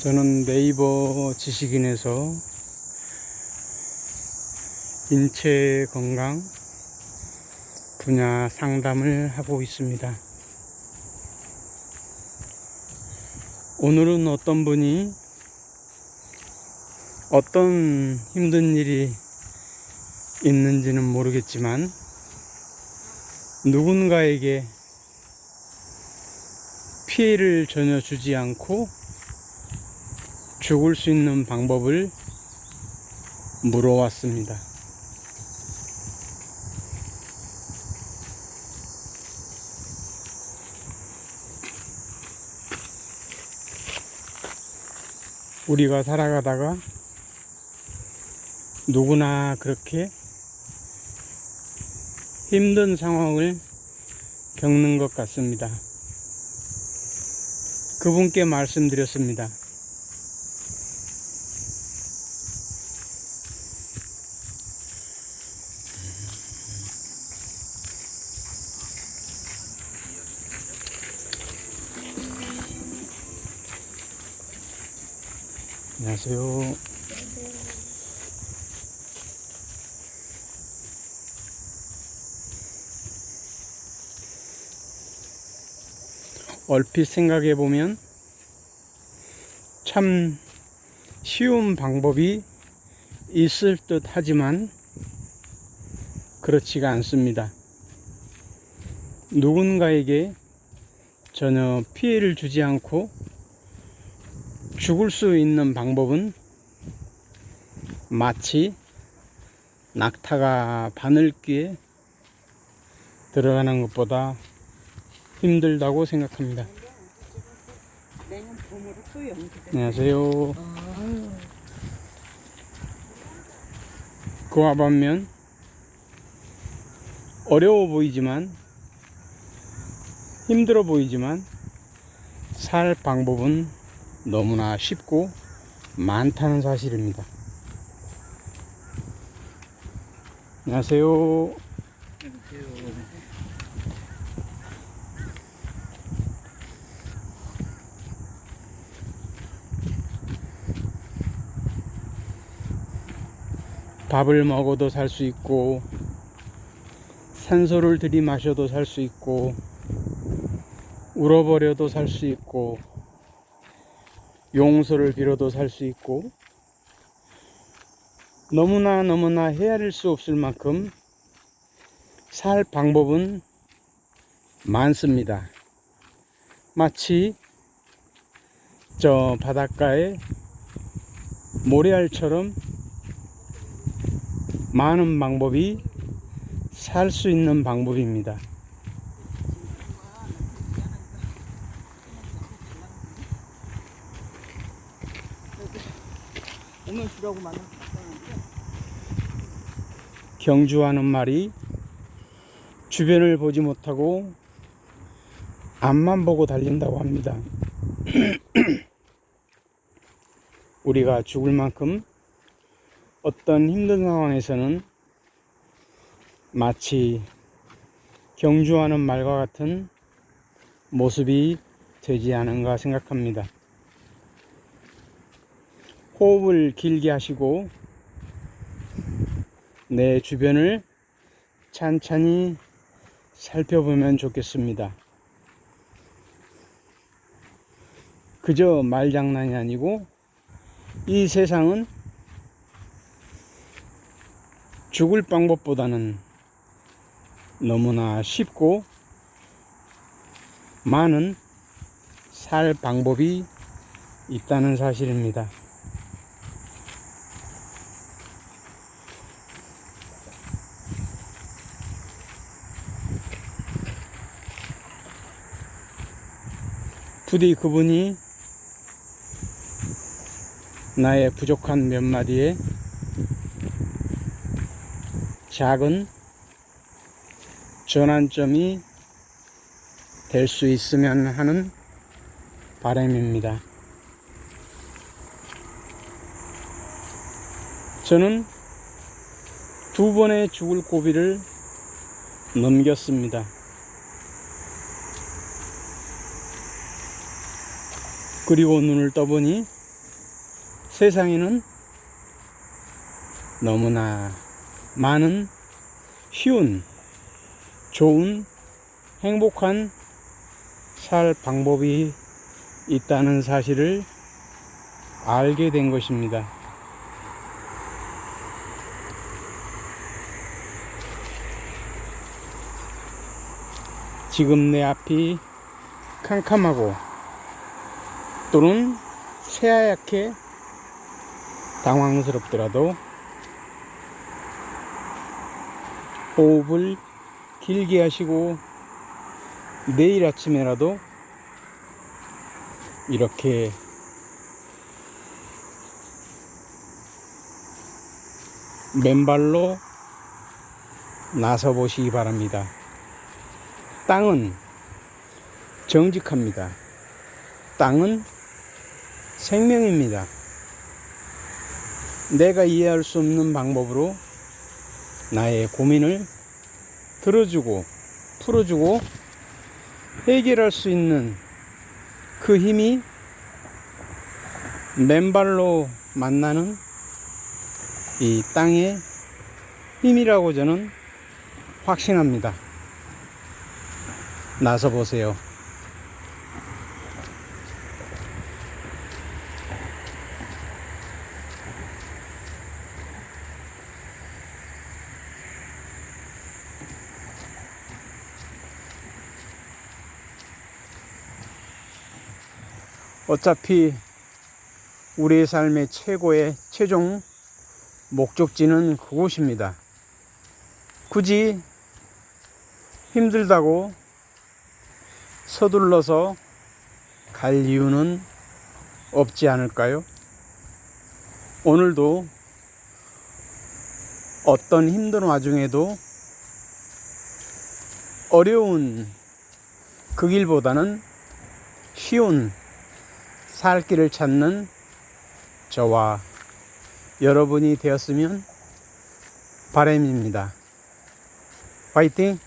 저는 네이버 지식인에서 인체 건강 분야 상담을 하고 있습니다. 오늘은 어떤 분이 어떤 힘든 일이 있는지는 모르겠지만 누군가에게 피해를 전혀 주지 않고 죽을 수 있는 방법을 물어왔습니다. 우리가 살아가다가 누구나 그렇게 힘든 상황을 겪는 것 같습니다. 그분께 말씀드렸습니다. 안녕하세요. 얼핏 생각해 보면 참 쉬운 방법이 있을 듯 하지만 그렇지가 않습니다. 누군가에게 전혀 피해를 주지 않고 죽을 수 있는 방법은 마치 낙타가 바늘귀에 들어가는 것보다 힘들다고 생각합니다. 안녕하세요. 그와 반면 어려워 보이지만 힘들어 보이지만 살 방법은 너무나 쉽고 많다는 사실입니다. 안녕하세요. 밥을 먹어도 살 수 있고 산소를 들이마셔도 살 수 있고 울어버려도 살 수 있고 용서를 빌어도 살 수 있고 너무나 너무나 헤아릴 수 없을 만큼 살 방법은 많습니다. 마치 저 바닷가에 모래알처럼 많은 방법이 살 수 있는 방법입니다. 말은 경주하는 말이 주변을 보지 못하고 앞만 보고 달린다고 합니다. 우리가 죽을 만큼 어떤 힘든 상황에서는 마치 경주하는 말과 같은 모습이 되지 않은가 생각합니다. 호흡을 길게 하시고 내 주변을 찬찬히 살펴보면 좋겠습니다. 그저 말장난이 아니고 이 세상은 죽을 방법보다는 너무나 쉽고 많은 살 방법이 있다는 사실입니다. 부디 그분이 나의 부족한 몇 마디에 작은 전환점이 될 수 있으면 하는 바람입니다. 저는 두 번의 죽을 고비를 넘겼습니다. 그리고 눈을 떠보니 세상에는 너무나 많은 쉬운, 좋은, 행복한 살 방법이 있다는 사실을 알게 된 것입니다. 지금 내 앞이 캄캄하고 또는 새하얗게 당황스럽더라도 호흡을 길게 하시고 내일 아침에라도 이렇게 맨발로 나서 보시기 바랍니다. 땅은 정직합니다. 땅은 생명입니다. 내가 이해할 수 없는 방법으로 나의 고민을 들어주고 풀어주고 해결할 수 있는 그 힘이 맨발로 만나는 이 땅의 힘이라고 저는 확신합니다. 나서 보세요. 어차피 우리의 삶의 최고의 최종 목적지는 그곳입니다. 굳이 힘들다고 서둘러서 갈 이유는 없지 않을까요? 오늘도 어떤 힘든 와중에도 어려운 그 길보다는 쉬운 살 길을 찾는 저와 여러분이 되었으면 바람입니다. 화이팅!